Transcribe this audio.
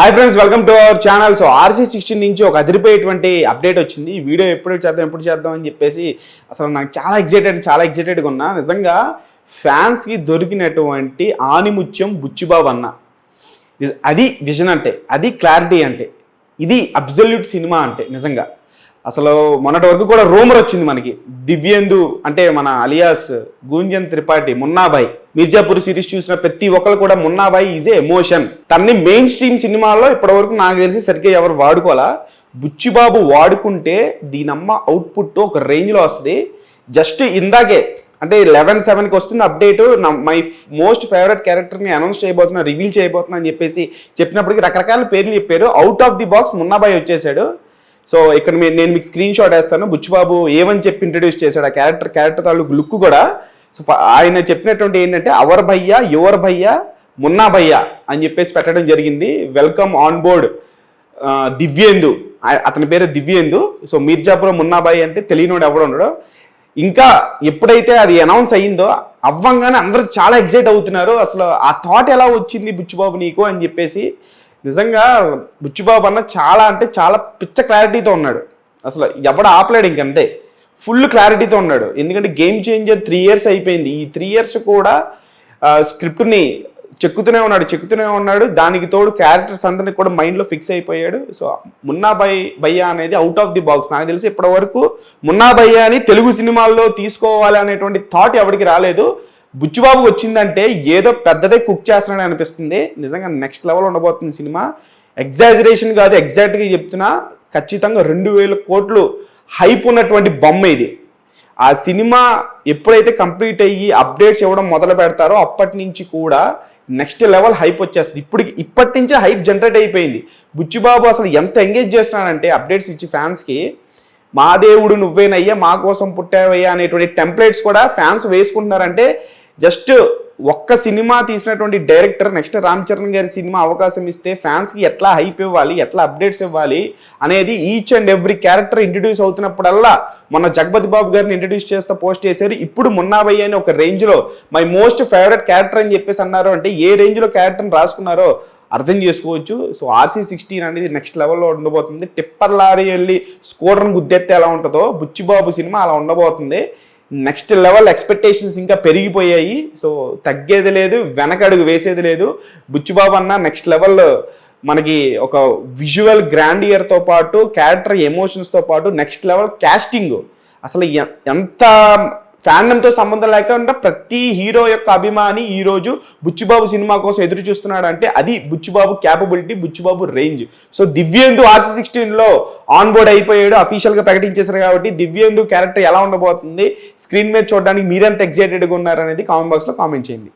Hi friends welcome to our channel so RC sixteen నుంచి ఒక అదిరిపోయేటువంటి update వచ్చింది. ఈ వీడియో ఎప్పుడు చేద్దాం ఎప్పుడు చేద్దాం అని చెప్పేసి అసలు నాకు చాలా ఎక్సైటెడ్ చాలా ఎక్సైటెడ్గా ఉన్నా. నిజంగా ఫ్యాన్స్కి దొరికినటువంటి ఆనిముత్యం బుచ్చిబాబు అన్న. అది విజన్ అంటే అది క్లారిటీ అంటే ఇది అబ్జల్యూట్ సినిమా అంటే నిజంగా. అసలు మొన్నటి వరకు కూడా రూమర్ వచ్చింది మనకి. దివ్యేందు అంటే మన అలియాస్ గూంజన్ త్రిపాఠి మున్నాబాయ్ మిర్జాపూర్ సిరీస్ చూసిన ప్రతి ఒక్కరు కూడా మున్నాబాయ్ ఈజ్ ఏ ఎమోషన్ తన్ని మెయిన్ స్ట్రీమ్ సినిమాల్లో ఇప్పటివరకు నాకు తెలిసి సరిగ్గా ఎవరు వాడుకోవాలా? బుచ్చిబాబు వాడుకుంటే దీనమ్మ అవుట్పుట్ ఒక రేంజ్లో వస్తుంది. జస్ట్ ఇందాకే అంటే లెవెన్ సెవెన్కి వస్తుంది అప్డేట్ మై మోస్ట్ ఫేవరెట్ క్యారెక్టర్ని అనౌన్స్ చేయబోతున్నా రివీల్ చేయబోతున్నా అని చెప్పేసి చెప్పినప్పటికీ రకరకాల పేర్లు చెప్పారు. Out of the box Munnabhai వచ్చేసాడు. సో ఇక్కడ నేను మీకు స్క్రీన్ షాట్ వేస్తాను. బుచ్చిబాబు ఏమని చెప్పి ఇంట్రడ్యూస్ చేశాడు. ఆ క్యారెక్టర్ క్యారెక్టర్ తాలూకు లుక్ కూడా. సో ఆయన చెప్పినటువంటి ఏంటంటే అవర్ భయ్య యువర్ భయ్య మున్నా భయ్య అని చెప్పేసి పెట్టడం జరిగింది. Welcome on board Divyendu. అతని పేరు దివ్యేందు. సో మీర్జాపురం మున్నాబాయి అంటే తెలియనోడు ఎవడు ఉండడు. ఇంకా ఎప్పుడైతే అది అనౌన్స్ అయ్యిందో అవ్వంగానే అందరూ చాలా ఎగ్జైట్ అవుతున్నారు. అసలు ఆ థాట్ ఎలా వచ్చింది బుచ్చిబాబు నీకు అని చెప్పేసి నిజంగా బుచ్చిబాబు అన్న చాలా అంటే చాలా పిచ్చ క్లారిటీతో ఉన్నాడు. అసలు ఎవడు ఆపలేడు ఇంకంతే. ఫుల్ క్లారిటీతో ఉన్నాడు. ఎందుకంటే గేమ్ చేంజర్ త్రీ ఇయర్స్ అయిపోయింది. ఈ త్రీ ఇయర్స్ కూడా స్క్రిప్ట్ని చెక్కుతూనే ఉన్నాడు చెక్కుతూనే ఉన్నాడు. దానికి తోడు క్యారెక్టర్స్ అందరినీ కూడా మైండ్లో ఫిక్స్ అయిపోయాడు. సో మున్నా బై భయ్య అనేది అవుట్ ఆఫ్ ది బాక్స్ నాకు తెలిసి ఇప్పటి వరకు మున్నా భయ్య అని తెలుగు సినిమాల్లో తీసుకోవాలి అనేటువంటి థాట్ ఎవరికి రాలేదు. బుచ్చిబాబు వచ్చిందంటే ఏదో పెద్దదే కుక్ చేస్తున్నాడు అనిపిస్తుంది. నిజంగా నెక్స్ట్ లెవెల్ ఉండబోతుంది సినిమా. ఎగ్జాజరేషన్ కాదు ఎగ్జాక్ట్గా చెప్తున్నా. ఖచ్చితంగా రెండు వేల కోట్లు హైప్ ఉన్నటువంటి బొమ్మ ఇది. ఆ సినిమా ఎప్పుడైతే కంప్లీట్ అయ్యి అప్డేట్స్ ఇవ్వడం మొదలు పెడతారో అప్పటి నుంచి కూడా నెక్స్ట్ లెవెల్ హైప్ వచ్చేస్తుంది. ఇప్పుడు ఇప్పటి నుంచే హైప్ జనరేట్ అయిపోయింది. బుచ్చిబాబు అసలు ఎంత ఎంగేజ్ చేస్తున్నాడంటే అప్డేట్స్ ఇచ్చి ఫ్యాన్స్కి మా దేవుడు నువ్వేనయ్యా మా కోసం పుట్టావయ్యా అనేటువంటి టెంప్లెట్స్ కూడా ఫ్యాన్స్ వేసుకుంటున్నారంటే జస్ట్ ఒక్క సినిమా తీసినటువంటి డైరెక్టర్ నెక్స్ట్ రామ్ చరణ్ గారి సినిమా అవకాశం ఇస్తే ఫ్యాన్స్కి ఎట్లా హైప్ ఇవ్వాలి ఎట్లా అప్డేట్స్ ఇవ్వాలి అనేది each and every character introduce అవుతున్నప్పుడల్లా మొన్న జగపతి బాబు గారిని ఇంట్రడ్యూస్ చేస్తే పోస్ట్ చేశారు. ఇప్పుడు మున్నాబయ్య అని ఒక రేంజ్లో మై మోస్ట్ ఫేవరెట్ క్యారెక్టర్ అని చెప్పేసి అన్నారు అంటే ఏ రేంజ్లో క్యారెక్టర్ని రాసుకున్నారో అర్థం చేసుకోవచ్చు. సో ఆర్సీ సిక్స్టీన్ అనేది నెక్స్ట్ లెవెల్లో ఉండబోతుంది. టిప్పర్ లారీ వెళ్ళి స్కూటర్ని గుద్దెత్తే ఎలా ఉంటుందో బుచ్చిబాబు సినిమా అలా ఉండబోతుంది. నెక్స్ట్ లెవెల్ ఎక్స్పెక్టేషన్స్ ఇంకా పెరిగిపోయాయి. సో తగ్గేది లేదు వెనకడుగు వేసేది లేదు. బుచ్చిబాబు అన్న నెక్స్ట్ లెవెల్ మనకి ఒక విజువల్ గ్రాండ్ ఇయర్తో పాటు క్యారెక్టర్ ఎమోషన్స్తో పాటు నెక్స్ట్ లెవెల్ క్యాస్టింగ్ అసలు ఎ- ఎంత ఫ్యాండంతో సంబంధం లేకుండా ప్రతి హీరో యొక్క అభిమాని ఈ రోజు బుచ్చిబాబు సినిమా కోసం ఎదురు చూస్తున్నాడు అంటే అది Buchibabu capability Buchibabu range so Divyendu RC సిక్స్టీన్లో ఆన్ బోర్డ్ అయిపోయాడు అఫీషియల్గా ప్రకటించేశారు కాబట్టి దివ్యేందు క్యారెక్టర్ ఎలా ఉండబోతుంది స్క్రీన్ మీద చూడడానికి మీరెంత ఎక్సైటెడ్గా ఉన్నారనేది కామెంట్ బాక్స్లో కామెంట్ చేయండి.